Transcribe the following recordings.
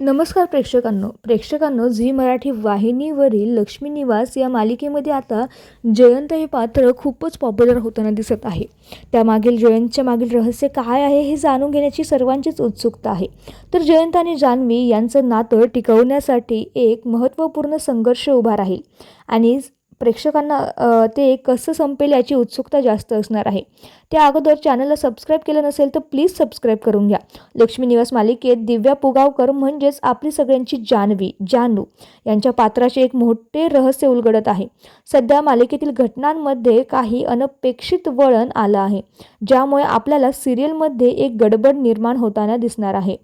नमस्कार प्रेक्षकांनो. प्रेक्षकांनो झी मराठी वाहिनीवरील लक्ष्मी निवास या मालिकेमध्ये आता जयंत हे पात्र खूपच पॉप्युलर होताना दिसत आहे. त्यामागील जयंतच्या मागील रहस्य काय आहे हे जाणून घेण्याची सर्वांचीच उत्सुकता आहे. तर जयंत आणि जान्हवी यांचं नातं टिकवण्यासाठी एक महत्त्वपूर्ण संघर्ष उभा राहील. आणि प्रेक्षकांना ते कसं संपेल याची उत्सुकता जास्त असणार आहे. त्या अगोदर चॅनलला सबस्क्राईब केलं नसेल तर प्लीज सबस्क्राईब करून घ्या. लक्ष्मी निवास मालिकेत दिव्या पुगावकर म्हणजेच आपली सगळ्यांची जानवी जानू यांच्या पात्राचे एक मोठे रहस्य उलगडत आहे. सध्या मालिकेतील घटनांमध्ये काही अनपेक्षित वळण आलं आहे ज्यामुळे आपल्याला सिरियलमध्ये एक गडबड निर्माण होताना दिसणार आहे.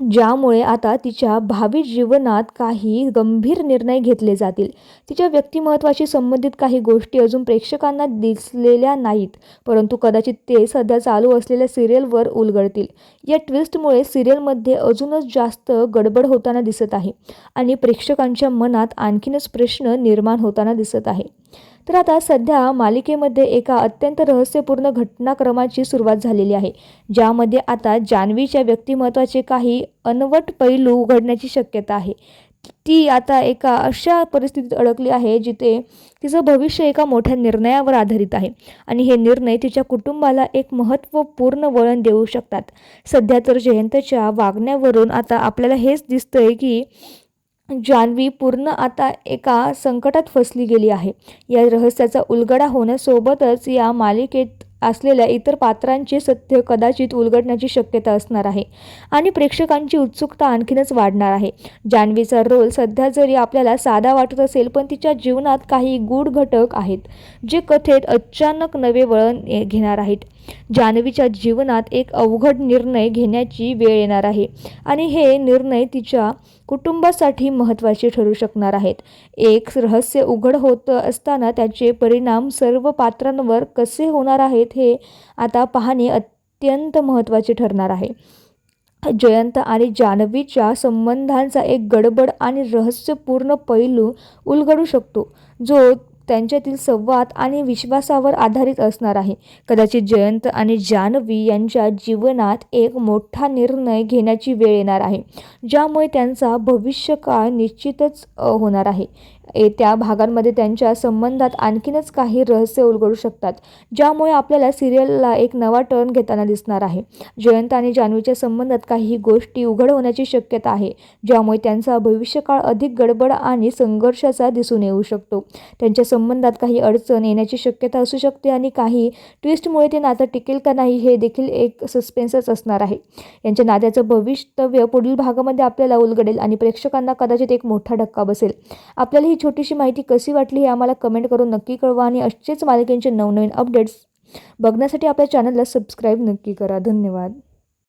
ज्यामुळे आता तिच्या भावी जीवनात काही गंभीर निर्णय घेतले जातील. तिच्या व्यक्तिमत्वाशी संबंधित काही गोष्टी अजून प्रेक्षकांना दिसलेल्या नाहीत परंतु कदाचित ते सध्या चालू असलेल्या सिरियलवर उलगडतील. या ट्विस्टमुळे सिरियलमध्ये अजूनच जास्त गडबड होताना दिसत आहे आणि प्रेक्षकांच्या मनात आणखीनच प्रश्न निर्माण होताना दिसत आहे. तर आता सध्या मालिकेमध्ये एका अत्यंत रहस्यपूर्ण घटनाक्रमाची सुरुवात झालेली आहे ज्यामध्ये आता जान्हवीच्या व्यक्तिमत्वाचे काही अनवट पैलू उघडण्याची शक्यता आहे. ती आता एका अशा परिस्थितीत अडकली आहे जिथे तिचं भविष्य एका मोठ्या निर्णयावर आधारित आहे आणि हे निर्णय तिच्या कुटुंबाला एक महत्त्वपूर्ण वळण देऊ शकतात. सध्या तर जयंतच्या वागण्यावरून आता आपल्याला हेच दिसतंय की जान्हवी पूर्ण आता एका संकटात फसली गेली आहे. या रहस्याचा उलगडा होण्यासोबतच या मालिकेत असलेल्या इतर पात्रांचे सत्य कदाचित उलगडण्याची शक्यता असणार आहे आणि प्रेक्षकांची उत्सुकता आणखीनच वाढणार आहे. जान्हवीचा रोल सध्या जरी आपल्याला साधा वाटत असेल पण तिच्या जीवनात काही गूढ घटक आहेत जे कथेत अचानक नवे वळण घेणार आहेत. जान्हवीच्या जीवनात एक अवघड निर्णय घेण्याची वेळ येणार आहे आणि हे निर्णय तिच्या कुटुंबासाठी महत्त्वाचे ठरू शकणार आहेत. एक रहस्य उघड होत असताना त्याचे परिणाम सर्व पात्रांवर कसे होणार आहेत हे आता पाहणे अत्यंत महत्त्वाचे ठरणार आहे. जयंत आणि जान्हवीच्या संबंधांचा एक गडबड आणि रहस्यपूर्ण पैलू उलगडू शकतो जो त्यांच्यातील संवाद आणि विश्वासावर आधारित असणार आहे. कदाचित जयंत आणि जान्हवी यांच्या जीवनात एक मोठा निर्णय घेण्याची वेळ येणार आहे ज्यामुळे त्यांचा भविष्यकाळ निश्चितच होणार आहे. येत्या भागांमध्ये त्यांच्या संबंधात आणखीनच काही रहस्य उलगडू शकतात ज्यामुळे आपल्याला सिरियलला एक नवा टर्न घेताना दिसणार आहे. जयंत आणि जान्हवीच्या संबंधात काही गोष्टी उघड होण्याची शक्यता आहे ज्यामुळे त्यांचा भविष्यकाळ अधिक गडबड आणि संघर्षाचा दिसून येऊ शकतो. त्यांच्या संबंधात काही अडचण येण्याची शक्यता असू शकते आणि काही ट्विस्टमुळे ते नातं टिकेल का नाही हे देखील एक सस्पेन्सच असणार आहे. यांच्या नात्याचं भविष्यव्य पुढील भागामध्ये आपल्याला उलगडेल आणि प्रेक्षकांना कदाचित एक मोठा धक्का बसेल. आपल्याला ही छोटीशी माहिती कशी वाटली हे आम्हाला कमेंट करून नक्की कळवा आणि असेच मालिकेंचे नवनवीन अपडेट्स बघण्यासाठी आपल्या चॅनलला सबस्क्राईब नक्की करा. धन्यवाद.